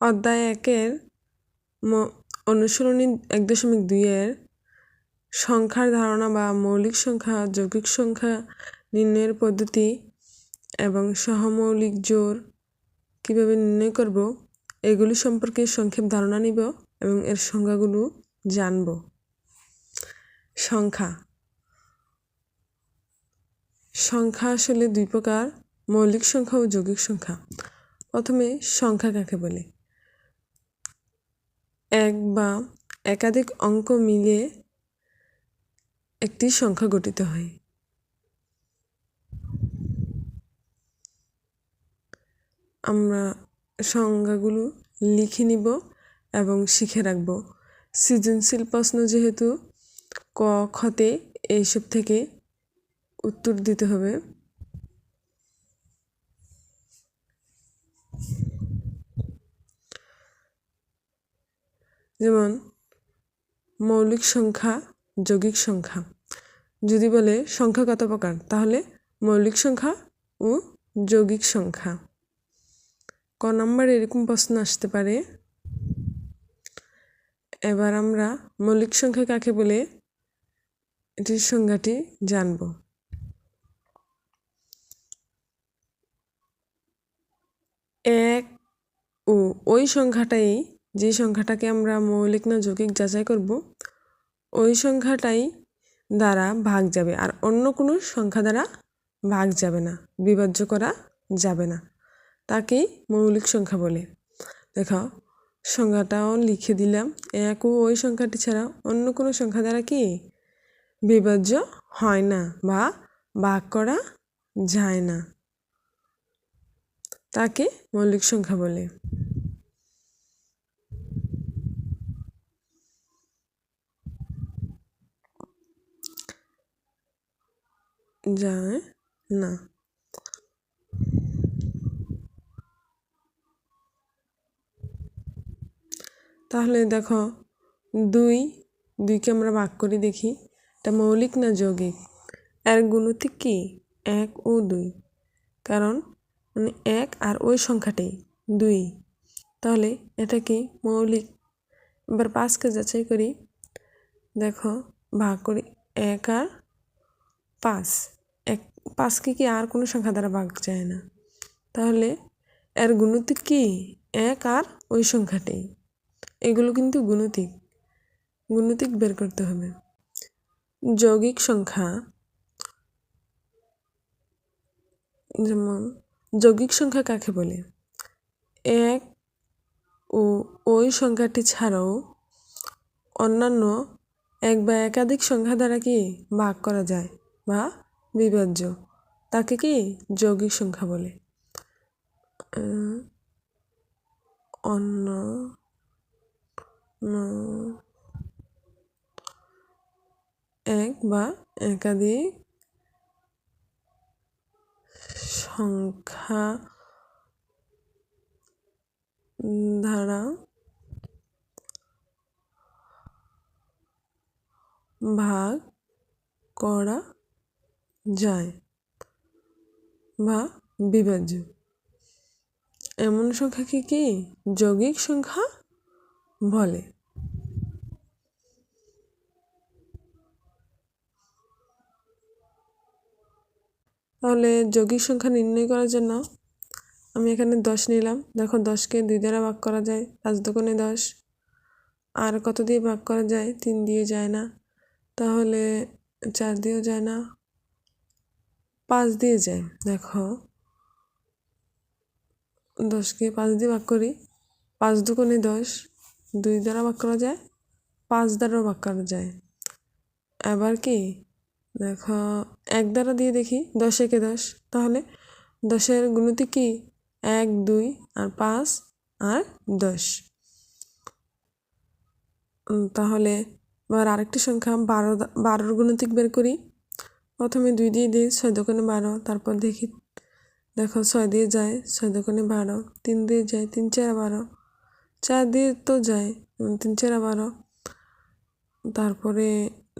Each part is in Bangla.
অধ্যায় একের অনুশীলনী এক দশমিক দুইয়ের সংখ্যার ধারণা বা মৌলিক সংখ্যা, যৌগিক সংখ্যা নির্ণয়ের পদ্ধতি এবং সহমৌলিক জোর কীভাবে নির্ণয় করব, এগুলি সম্পর্কে সংক্ষেপ ধারণা নিব এবং এর সংখ্যাগুলো জানব। সংখ্যা। সংখ্যা আসলে দুই প্রকার, মৌলিক সংখ্যা ও যৌগিক সংখ্যা। প্রথমে সংখ্যা কাকে বলে? এক বা একাধিক অঙ্ক মিলে একটি সংখ্যা গঠিত হয়। আমরা সংজ্ঞাগুলো লিখে নিব এবং শিখে রাখব। সৃজনশীল প্রশ্ন যেহেতু, ক খতে এইসব থেকে উত্তর দিতে হবে। যেমন মৌলিক সংখ্যা, যৌগিক সংখ্যা। যদি বলে সংখ্যা কত প্রকার, তাহলে মৌলিক সংখ্যা ও যৌগিক সংখ্যা। ক নম্বর এরকম প্রশ্ন আসতে পারে। এবার আমরা মৌলিক সংখ্যা কাকে বলে, এটির সংজ্ঞাটি জানব। এক ও ওই সংখ্যাটাই যে সংখ্যাটাকে আমরা মৌলিক না যৌগিক যাচাই করব, ওই সংখ্যাটাই দ্বারা ভাগ যাবে আর অন্য কোনো সংখ্যা দ্বারা ভাগ যাবে না, বিভাজ্য করা যাবে না। তাকেই মৌলিক সংখ্যা বলে। দেখো সংখ্যাটাও লিখে দিলাম। এক ওই সংখ্যাটি ছাড়া অন্য কোনো সংখ্যা দ্বারা কি বিভাজ্য হয় না বা ভাগ করা যায় না। তাকে মৌলিক সংখ্যা বলে। যায় না। তাহলে দেখো, দুই, দুইকে আমরা ভাগ করে দেখি, এটা মৌলিক না যৌগিক? এর গুণতিক কি? এক ও দুই। কারণ মানে এক আর ওই সংখ্যাটি দুই। তাহলে এটা কি মৌলিক? এবার পাঁচকে যাচাই করি। দেখো, ভাগ করি, এক আর পাঁচ। পাঁচকে কি আর কোনো সংখ্যা দ্বারা ভাগ যায় না? তাহলে এর গুণতিক কি? এক আর ওই সংখ্যাটি এগুলো কিন্তু গুণতিক। গুণতিক বের করতে হবে। যৌগিক সংখ্যা। যেমন, যৌগিক সংখ্যা কাকে বলে? এক ও ওই সংখ্যাটি ছাড়াও অন্যান্য এক বা একাধিক সংখ্যা দ্বারা কি ভাগ করা যায় বা বিভাজ্য তাকে কি যৌগিক সংখ্যা বলে? অন্য এক বা একাধিক সংখ্যা দ্বারা ভাগ করা যায় বা বিভাজ্য। এমন সংখ্যাকে কি যৌগিক সংখ্যা বলে? তাহলে যৌগিক সংখ্যা নির্ণয় করার জন্য আমি এখানে দশ নিলাম। দেখো দশকে দুই দ্বারা ভাগ করা যায়, পাঁচ দোকানে দশ। আর কত দিয়ে ভাগ করা যায়? তিন দিয়ে যায় না। তাহলে চার দিয়েও যায় না। পাঁচ দিয়ে যায়, দেখো। দশকে পাঁচ দিয়ে ভাগ করি, পাঁচ দুগুণে দশ, দুই দ্বারা ভাগ করা যায়, পাঁচ দ্বারাও ভাগ করা যায়। আবার কি? দেখো, এক দ্বারা দিয়ে দেখি, দশ একে দশ, তাহলে দশের গুণতি কি? এক, দুই, আর পাঁচ, আর দশ। তাহলে এবার আরেকটি সংখ্যা, বারো বারোর গুণতিক বের করি প্রথমে দুই দিয়ে দিই, ছয় দোকানে বারো, তারপর দেখি, দেখো ছয় দিয়ে যায়, ছয় দোকানে বারো, তিন দিয়ে যায়, তিন চার বারো, চার দিয়ে তো যায় তিন চার বারো, তারপরে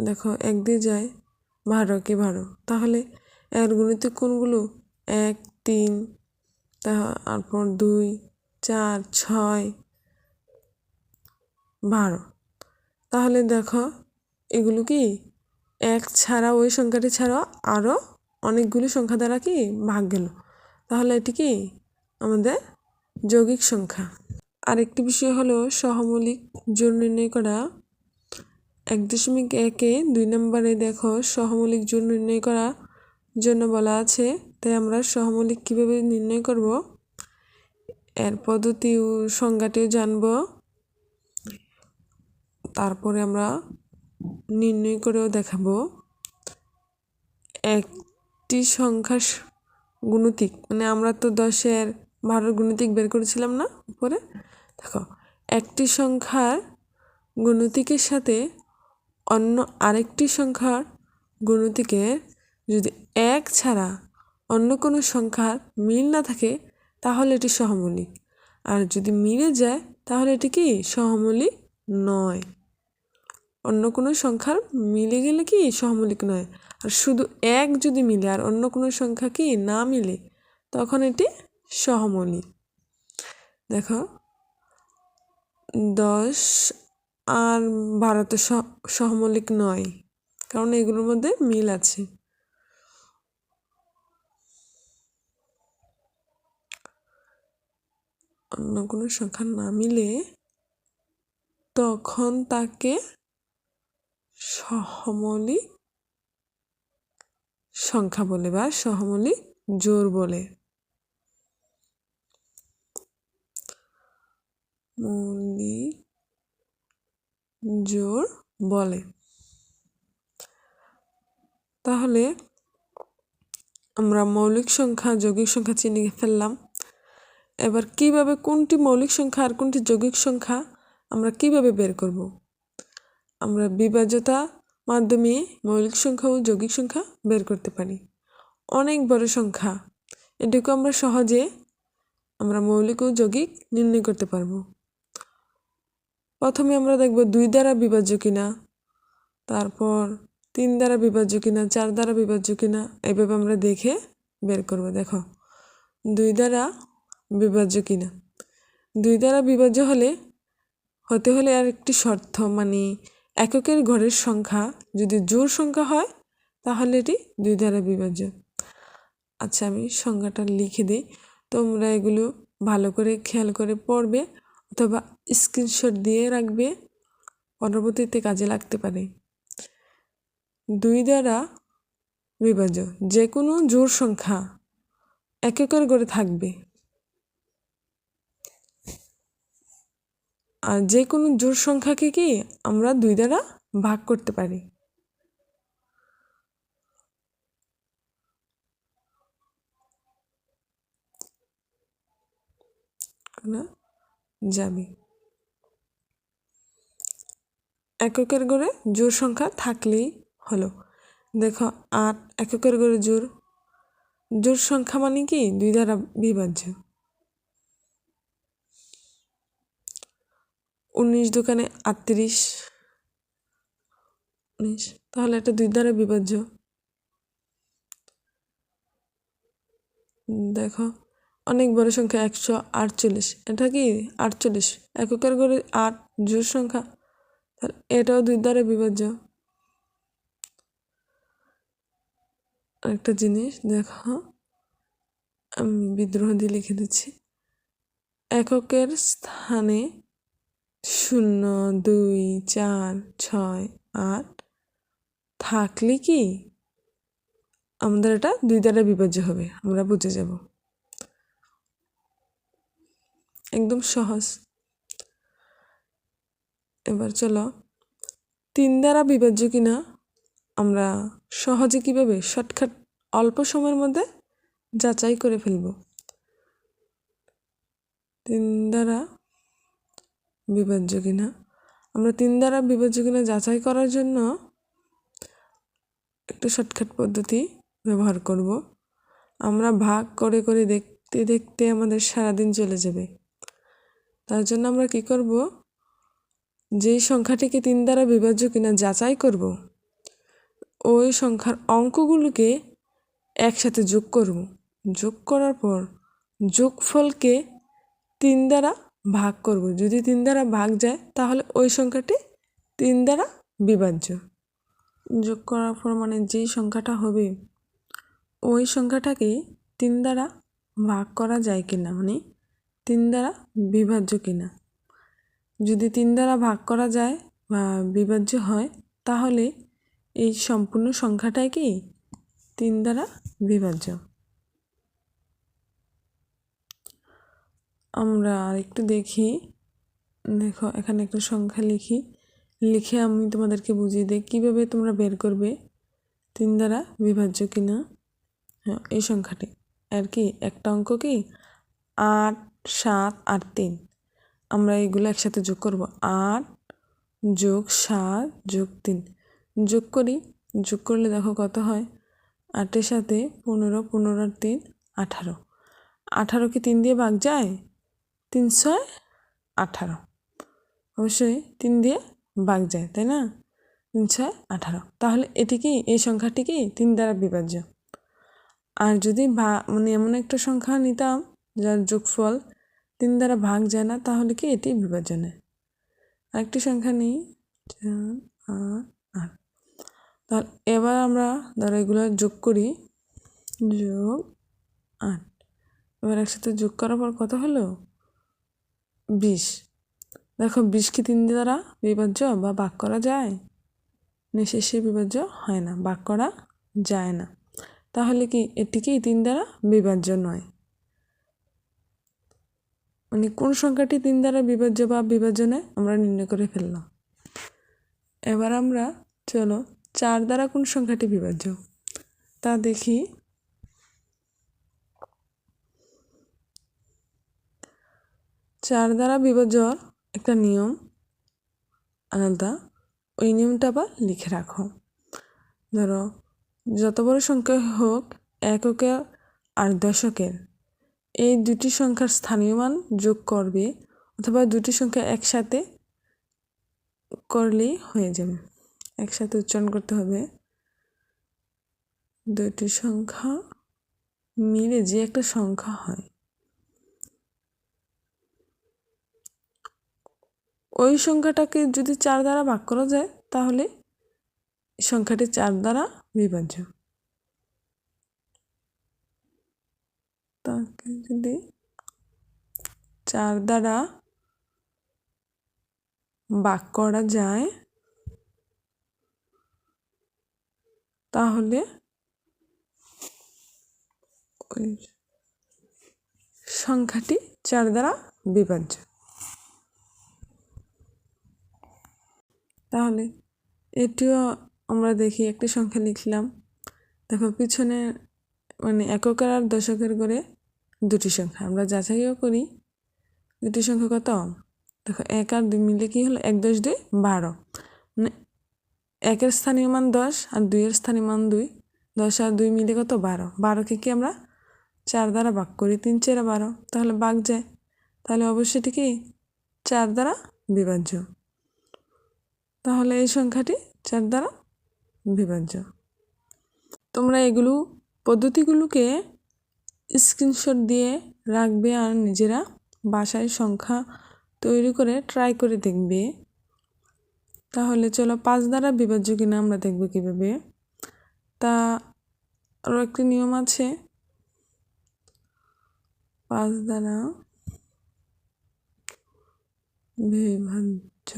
দেখো এক দিয়ে যায়, বারো কি বারো? তাহলে এর গুণিত কোনগুলো? এক, তিন তারপর দুই, চার, ছয়, বারো। তাহলে দেখো, এগুলো কি? এক ছাড়া ওই সংখ্যাটি ছাড়াও আরও অনেকগুলি সংখ্যা দ্বারা কি ভাগ গেল। তাহলে এটি কি? আমাদের যৌগিক সংখ্যা। আরেকটি বিষয় হলো সহমৌলিক জোর নির্ণয় করা। এক দশমিক একে দুই নম্বরে দেখো সহমৌলিক জোর নির্ণয় করা জন্য বলা আছে। তাই আমরা সহমৌলিক কীভাবে নির্ণয় করব? এর পদ্ধতি সংজ্ঞাটিও জানব। তারপরে আমরা নির্ণয় করেও দেখাবো। একটি সংখ্যার গুণতিক মানে আমরা তো দশের বারোর গুণতিক বের করেছিলাম না উপরে? দেখো, একটি সংখ্যার গুণতিকের সাথে অন্য আরেকটি সংখ্যার গুণতিকের যদি এক ছাড়া অন্য কোনো সংখ্যার মিল না থাকে, তাহলে এটি সহমৌলিক। আর যদি মিলে যায়, তাহলে এটি কি? সহমৌলিক নয়। অন্য কোনো সংখ্যার মিলে গেলে কি সহমৌলিক নয়? আর শুধু এক যদি মিলে আর অন্য কোনো সংখ্যা কি না মিলে, তখন এটি সহমৌলিক দেখো, দশ আর বারো তো সহমৌলিক নয়, কারণ এগুলোর মধ্যে মিল আছে। অন্য কোনো সংখ্যা না মিলে তখন তাকে সহমৌলিক সংখ্যা বলে বা সহমলি জোর বলে। মৌলিক জোর বলে। তাহলে আমরা মৌলিক সংখ্যা, যৌগিক সংখ্যা চিনে ফেললাম। এবার কীভাবে কোনটি মৌলিক সংখ্যা আর কোনটি যৌগিক সংখ্যা আমরা কীভাবে বের করব? আমরা বিভাজ্যতা মাধ্যমে মৌলিক সংখ্যা ও যৌগিক সংখ্যা বের করতে পারি। অনেক বড় সংখ্যা। এটুকু আমরা সহজে আমরা মৌলিক ও যৌগিক নির্ণয় করতে পারব। প্রথমে আমরা দেখব দুই দ্বারা বিভাজ্য কিনা, তারপর তিন দ্বারা বিভাজ্য কিনা, চার দ্বারা বিভাজ্য কিনা এভাবে আমরা দেখে বের করব। দেখো, দুই দ্বারা বিভাজ্য কিনা। দুই দ্বারা বিভাজ্য হলে, হতে হলে আর একটি শর্ত মানে এককের ঘরের সংখ্যা যদি জোর সংখ্যা হয়, তাহলে এটি দুই দ্বারা বিভাজ্য। আচ্ছা আমি সংখ্যাটা লিখে দিই। তোমরা এগুলো ভালো করে খেয়াল করে পড়বে অথবা স্ক্রিনশট দিয়ে রাখবে। পরবর্তীতে কাজে লাগতে পারে। দুই দ্বারা বিভাজ্য। যে কোনো জোর সংখ্যা এককের করে থাকবে। যে কোনো জোর সংখ্যাকে কি আমরা দুই দ্বারা ভাগ করতে পারি? যাবে। এককের গড়ে জোর সংখ্যা থাকলেই হলো। দেখো, আট এককের গড়ে জোর জোর সংখ্যা মানে কি? দুই দ্বারা বিভাজ্য। উনিশ দোকানে আটত্রিশ। উনিশ। তাহলে এটা দুই দ্বারা বিভাজ্য। দেখো, অনেক বড় সংখ্যা একশো আটচল্লিশ। এটা কি? আটচল্লিশ। এককের ঘরে আট জোর সংখ্যা। তাহলে এটাও দুই দ্বারা বিভাজ্য। একটা জিনিস, দেখো। আমি বিদ্রোহ দিয়ে লিখে দিচ্ছি। এককের স্থানে শূন্য, দুই, চার, ছয়, আট থাকলে কি আমাদের এটা দুই দ্বারা বিভাজ্য হবে? আমরা বুঝে যাব। একদম সহজ। এবার চলো, তিন দ্বারা বিভাজ্য কিনা আমরা সহজে কীভাবে শর্টকাট অল্প সময়ের মধ্যে যাচাই করে ফেলব? তিন দ্বারা বিভাজ্য কিনা আমরা তিন দ্বারা বিভাজ্য কিনা যাচাই করার জন্য একটা শর্টকাট পদ্ধতি ব্যবহার করব। আমরা ভাগ করে করে দেখতে দেখতে আমাদের সারাদিন চলে যাবে। তার জন্য আমরা কি করব? যেই সংখ্যাটিকে তিন দ্বারা বিভাজ্য কিনা যাচাই করব, ওই সংখ্যার অঙ্কগুলোকে একসাথে যোগ করব। যোগ করার পর যোগফলকে তিন দ্বারা ভাগ করব। যদি তিন দ্বারা ভাগ যায়, তাহলে ওই সংখ্যাটি তিন দ্বারা বিভাজ্য। যোগ করার পর মানে যেই সংখ্যাটা হবে, ওই সংখ্যাটাকে তিন দ্বারা ভাগ করা যায় কিনা মানে তিন দ্বারা বিভাজ্য কিনা। যদি তিন দ্বারা ভাগ করা যায় বা বিভাজ্য হয়, তাহলে এই সম্পূর্ণ সংখ্যাটাই কি? তিন দ্বারা বিভাজ্য। আমরা আরেকটু দেখি। দেখো, এখানে একটা সংখ্যা লিখি। লিখে আমি তোমাদেরকে বুঝিয়ে দিই, কীভাবে তোমরা বের করবে তিন দ্বারা বিভাজ্য কিনা? হ্যাঁ এই সংখ্যাটি। আর কি, একটা অঙ্ক কি? আট, সাত আট তিন। আমরা এইগুলো একসাথে যোগ করব। আট যোগ সাত যোগ তিন। যোগ করি। যোগ করলে দেখো কত হয়? আটের সাথে পনেরো পনেরো আর তিন আঠারো। আঠারো কি তিন দিয়ে ভাগ যায়? তিন ছয় আঠারো। অবশ্যই তিন দিয়ে ভাগ যায়, তাই না? তিন ছয় আঠারো। তাহলে এটি কি? এই সংখ্যাটি কি? তিন দ্বারা বিভাজ্য। আর যদি ভা মানে এমন একটা সংখ্যা নিতাম, যার যোগফল তিন দ্বারা ভাগ যায় না, তাহলে কি এটি বিভাজ্য নেয়? আরেকটি সংখ্যা নিই। আট। তাহলে এবার আমরা ধরো এগুলো যোগ করি। যোগ আট। এবার একসাথে যোগ করার পর কত হলো? বিশ দেখো বিশ কি তিন দ্বারা বিভাজ্য বা বাক করা যায়? নিঃশেষে বিভাজ্য হয় না, বাক করা যায় না। তাহলে কি এটি কি তিন দ্বারা বিভাজ্য নয়? মানে কোন সংখ্যাটি তিন দ্বারা বিভাজ্য বা বিভাজ্য নয়, আমরা নির্ণয় করে ফেললাম। এবার আমরা, চলো, চার দ্বারা কোন সংখ্যাটি বিভাজ্য? তা দেখি। চার দ্বারা বিভাজ্যর একটা নিয়ম আলাদা ওই নিয়মটা আবার লিখে রাখো। ধরো, যত বড় সংখ্যা হোক এককের আর দশকের এই দুটি সংখ্যার স্থানীয় মান যোগ করবে অথবা দুটি সংখ্যা একসাথে করলেই হয়ে যাবে। একসাথে উচ্চারণ করতে হবে। দুটি সংখ্যা মিলে যে একটা সংখ্যা হয় ওই সংখ্যাটাকে যদি চার দ্বারা ভাগ করা যায়, তাহলে সংখ্যাটি চার দ্বারা বিভাজ্য। তাকে যদি চার দ্বারা ভাগ করা যায়, তাহলে সংখ্যাটি চার দ্বারা বিভাজ্য। তাহলে এটিও আমরা দেখি, একটি সংখ্যা লিখলাম। দেখো, পিছনে মানে এককের আর দশকের করে দুটি সংখ্যা। আমরা যাচাইও করি, দুটি সংখ্যা কত? দেখো, এক আর দুই মিলে কী হলো? এক দশ দুই বারো। মানে একের স্থানীয় মান দশ আর দুইয়ের স্থানীয় মান দুই। দশ আর দুই মিলে কত? বারো। বারোকে কি আমরা চার দ্বারা ভাগ করি? তিন চেরা বারো। তাহলে বাঘ যায়। তাহলে অবশ্যই কি? চার দ্বারা বিভাজ্য। তাহলে এই সংখ্যাটি চার দ্বারা বিভাজ্য। তোমরা এগুলো পদ্ধতিগুলোকে স্ক্রিনশট দিয়ে রাখবে আর নিজেরা বাসায় সংখ্যা তৈরি করে ট্রাই করে দেখবে। তাহলে চলো পাঁচ দ্বারা বিভাজ্য কিনা আমরা দেখব কীভাবে। তা আরও একটি নিয়ম আছে। পাঁচ দ্বারা বিভাজ্য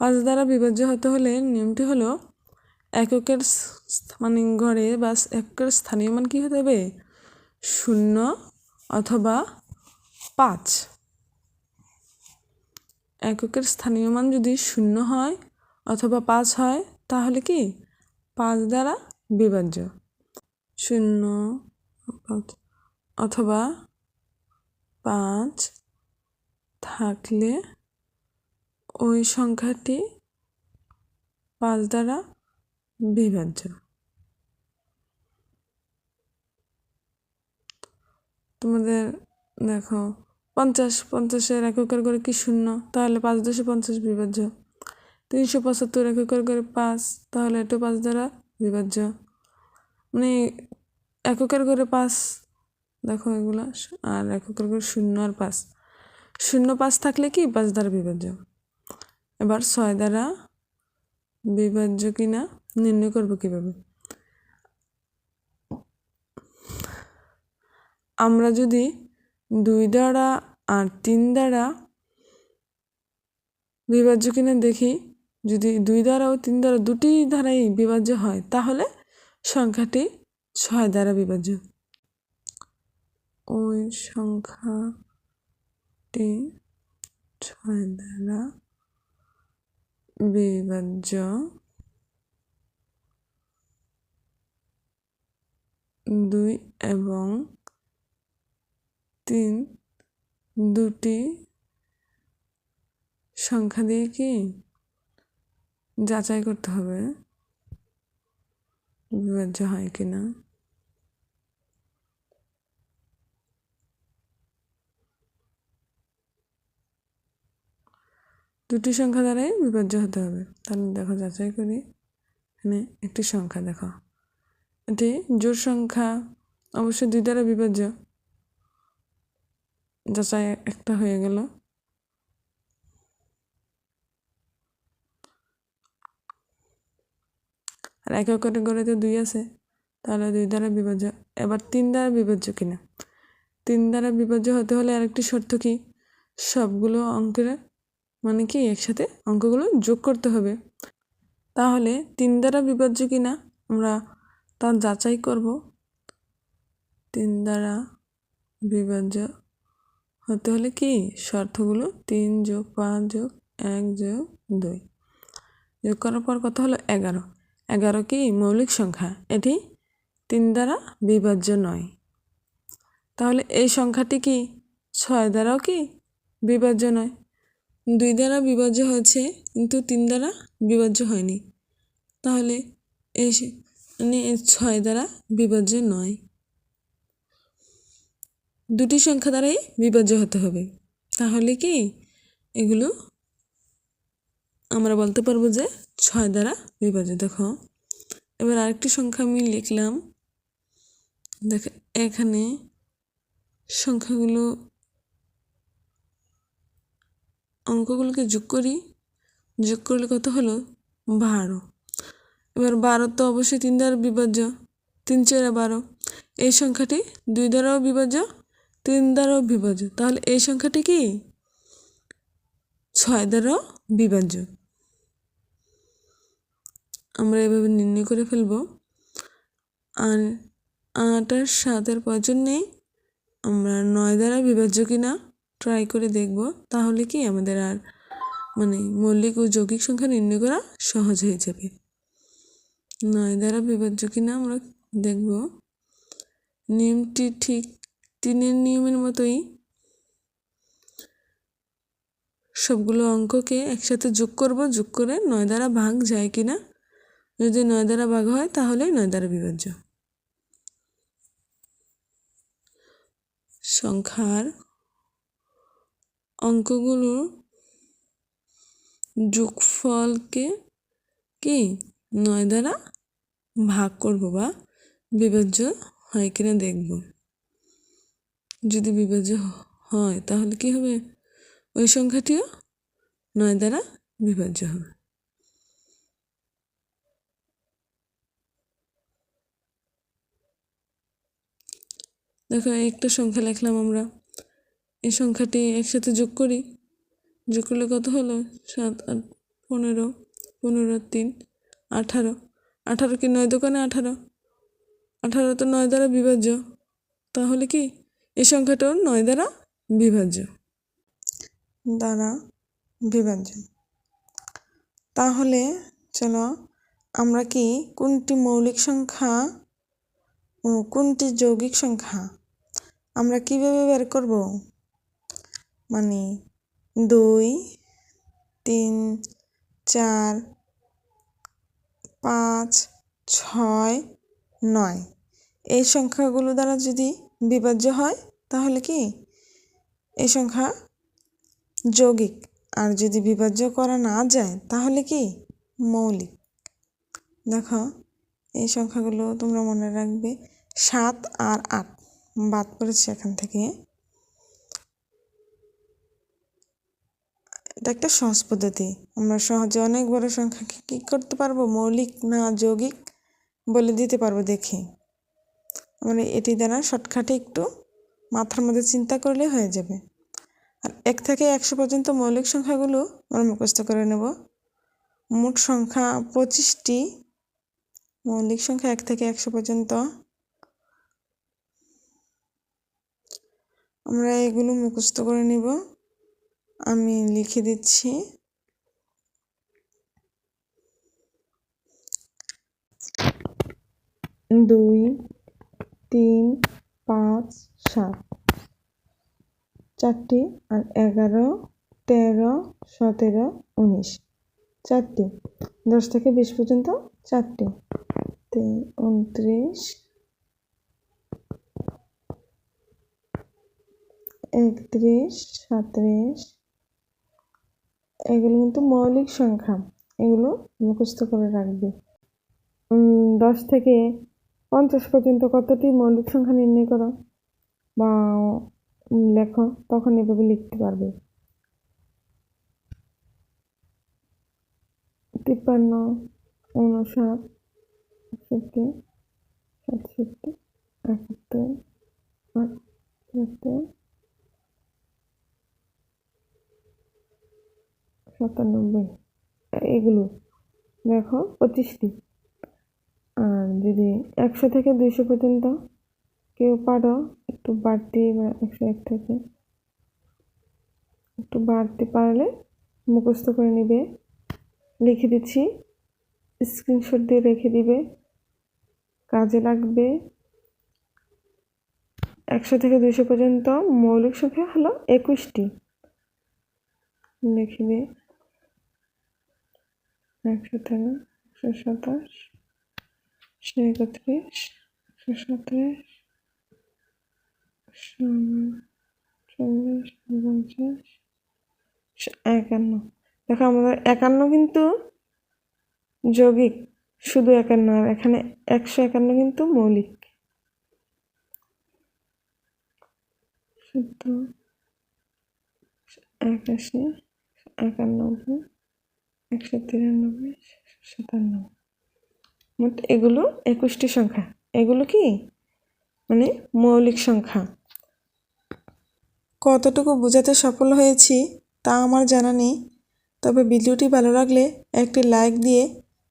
পাঁচ দ্বারা বিভাজ্য হতে হলে নিয়মটি হলো এককের মানে ঘরে বা এককের স্থানীয় মান কী হতে হবে? শূন্য অথবা পাঁচ। এককের স্থানীয় মান যদি শূন্য হয় অথবা পাঁচ হয়, তাহলে কি? পাঁচ দ্বারা বিভাজ্য। শূন্য অথবা পাঁচ থাকলে ওই সংখ্যাটি পাঁচ দ্বারা বিভাজ্য। তোমাদের দেখো, পঞ্চাশ, পঞ্চাশের এককের করে কি শূন্য? তাহলে পাঁচ দশে পঞ্চাশ বিভাজ্য। তিনশো পঁচাত্তর এককের করে পাঁচ, তাহলে এটা পাঁচ দ্বারা বিভাজ্য। মানে এককের করে পাঁচ, দেখো এগুলা, আর এককের করে শূন্য আর পাঁচ। শূন্য পাঁচ থাকলে কি? পাঁচ দ্বারা বিভাজ্য। এবার ছয় দ্বারা বিভাজ্য কিনা নির্ণয় করব কীভাবে? আমরা যদি দুই দ্বারা আর তিন দ্বারা বিভাজ্য কিনা দেখি, যদি দুই দ্বারা ও তিন দ্বারা দুটি দ্বারাই বিভাজ্য হয়, তাহলে সংখ্যাটি ছয় দ্বারা বিভাজ্য। ওই সংখ্যাটি ছয় দ্বারা বিভাজ্য দুই এবং তিন দুটি সংখ্যা দিয়ে কি যাচাই করতে হবে? বিভাজ্য হয় কিনা? দুটি সংখ্যা দ্বারাই বিভাজ্য হতে হবে। তাহলে দেখো যাচাই করি। এখানে একটি সংখ্যা দেখো। এটি জোর সংখ্যা, অবশ্যই দুই দ্বারা বিভাজ্য। যাচাই একটা হয়ে গেল। আর এক করে করে তো দুই আছে, তাহলে দুই দ্বারা বিভাজ্য। এবার তিন দ্বারা বিভাজ্য কিনা? তিন দ্বারা বিভাজ্য হতে হলে আরেকটি শর্ত কি? সবগুলো অঙ্কের মানে কি, একসাথে অঙ্কগুলো যোগ করতে হবে। তাহলে তিন দ্বারা বিভাজ্য কিনা আমরা তা যাচাই করব। তিন দ্বারা বিভাজ্য হতে হলে কি, শর্তগুলো তিন যোগ পাঁচ যোগ এক যোগ দুই। যোগ করার পর কত হলো, এগারো। এগারো কি, মৌলিক সংখ্যা। এটি তিন দ্বারা বিভাজ্য নয়। তাহলে এই সংখ্যাটি কি, ছয় দ্বারাও কি বিভাজ্য নয়? দুই দ্বারা বিভাজ্য হয়েছে, কিন্তু তিন দ্বারা বিভাজ্য হয়নি। তাহলে এই মানে ছয় দ্বারা বিভাজ্য নয়। দুটি সংখ্যা দ্বারাই বিভাজ্য হতে হবে। তাহলে কি? এগুলো আমরা বলতে পারব যে ছয় দ্বারা বিভাজ্য। দেখো, এবার আরেকটি সংখ্যা আমি লিখলাম। দেখ, এখানে সংখ্যাগুলো অঙ্কগুলোকে যোগ করি। যোগ করলে কত হলো? বারো। এবার বারো তো অবশ্যই তিন দ্বারা বিভাজ্য। তিন চারে বারো। এই সংখ্যাটি দুই দ্বারাও বিভাজ্য, তিন দ্বারাও বিভাজ্য। তাহলে এই সংখ্যাটি কি? ছয় দ্বারাও বিভাজ্য। আমরা এভাবে নির্ণয় করে ফেলব। আর আট আর সাতের প্রয়োজন নেই। আমরা নয় দ্বারা বিভাজ্য কিনা? ট্রাই করে দেখব। তাহলে কি আমাদের আর মানে মৌলিক ও যৌগিক সংখ্যা নির্ণয় করা সহজ হয়ে যাবে। নয় দ্বারা বিভাজ্য কিনা আমরা দেখব। নিয়মটি ঠিক তিনের নিয়মের মতোই। সবগুলো অঙ্ককে একসাথে যোগ করব, যোগ করে নয় দ্বারা ভাগ যায় কিনা। যদি নয় দ্বারা ভাগ হয়, তাহলে নয় দ্বারা বিভাজ্য। সংখ্যার অঙ্কগুলোর যোগফলকে কি? নয় দ্বারা ভাগ করব বা বিভাজ্য হয় কিনা দেখব। যদি বিভাজ্য হয়, তাহলে কি হবে? ওই সংখ্যাটিও নয় দ্বারা বিভাজ্য হবে। দেখো, একটা সংখ্যা লিখলাম আমরা। এই সংখ্যাটি একসাথে যোগ করি। যোগ করলে কত হলো? সাত, আট, পনেরো পনেরো, তিন, আঠারো। আঠারো কি নয় দোকানে আঠারো? আঠারো তো নয় দ্বারা বিভাজ্য। তাহলে কি? এই সংখ্যাটাও নয় দ্বারা বিভাজ্য। দ্বারা বিভাজ্য। তাহলে চলো আমরা কি কোনটি মৌলিক সংখ্যা ও কোনটি যৌগিক সংখ্যা আমরা কীভাবে বের করব? মানে দুই, তিন, চার, পাঁচ, ছয়, নয়। এই সংখ্যাগুলো দ্বারা যদি বিভাজ্য হয়, তাহলে কি? এই সংখ্যা যৌগিক। আর যদি বিভাজ্য করা না যায়, তাহলে কি? মৌলিক। দেখো, এই সংখ্যাগুলো তোমরা মনে রাখবে সাত আর আট। বাদ পড়েছে এখান থেকে। এটা একটা সহজ পদ্ধতি। আমরা সহজে অনেক বড় সংখ্যাকে কী করতে পারব? মৌলিক না যৌগিক বলে দিতে পারব দেখে। মানে এটি দ্বারা শর্টকাটে একটু মাথার মধ্যে চিন্তা করলে হয়ে যাবে। আর এক থেকে একশো পর্যন্ত মৌলিক সংখ্যাগুলো আমরা মুখস্থ করে নেব। মোট সংখ্যা পঁচিশটি। মৌলিক সংখ্যা এক থেকে একশো পর্যন্ত। আমরা এগুলো মুখস্থ করে নিব। আমি লিখে দিচ্ছি। দুই, তিন, পাঁচ, সাত। চারটি আর এগারো, তেরো, সতেরো, উনিশ। চারটি। দশ থেকে বিশ পর্যন্ত চারটি। উনত্রিশ। একত্রিশ, সাঁত্রিশ। এগুলো কিন্তু মৌলিক সংখ্যা। এগুলো মুখস্থ করে রাখবে। দশ থেকে পঞ্চাশ পর্যন্ত কতটি মৌলিক সংখ্যা নির্ণয় করো বা লেখো, তখন এভাবে লিখতে পারবে। তিপ্পান্ন উনষাট একষট্টি, সাতষট্টি, একাত্তর, আটাত্তর সাতানব্বই এগুলো দেখো পঁচিশটি। আর যদি একশো থেকে দুইশো পর্যন্ত কেউ পারো, একটু বাড়তি বা একশো এক থেকে একটু বাড়তি পারলে মুখস্থ করে নিবে। লিখে দিচ্ছি স্ক্রিনশট দিয়ে রেখে দিবে। কাজে লাগবে। একশো থেকে দুইশো পর্যন্ত মৌলিক সংখ্যা হলো একুশটি। লিখে দিই একশো তেরো, একশো সাতাশ, একশো একত্রিশ, একশো সাতাশ চল্লিশ পঞ্চাশ একান্ন। দেখো আমাদের একান্ন কিন্তু যৌগিক, শুধু একান্ন, আর এখানে একশো একান্ন কিন্তু মৌলিক। শুদ্ধ, একাশি একানব্বই একশো তিরানব্বই সাতানব্বই মোট এগুলো একুশটি সংখ্যা। এগুলো কি? মানে মৌলিক সংখ্যা। কতটুকু বোঝাতে সফল হয়েছি তা আমার জানা নেই, তবে ভিডিওটি ভালো লাগলে একটি লাইক দিয়ে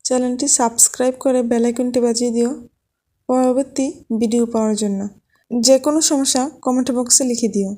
চ্যানেলটি সাবস্ক্রাইব করে বেলাইকনটি বাজিয়ে দিও পরবর্তী ভিডিও পাওয়ার জন্য। যে কোনো সমস্যা কমেন্ট বক্সে লিখে দিও।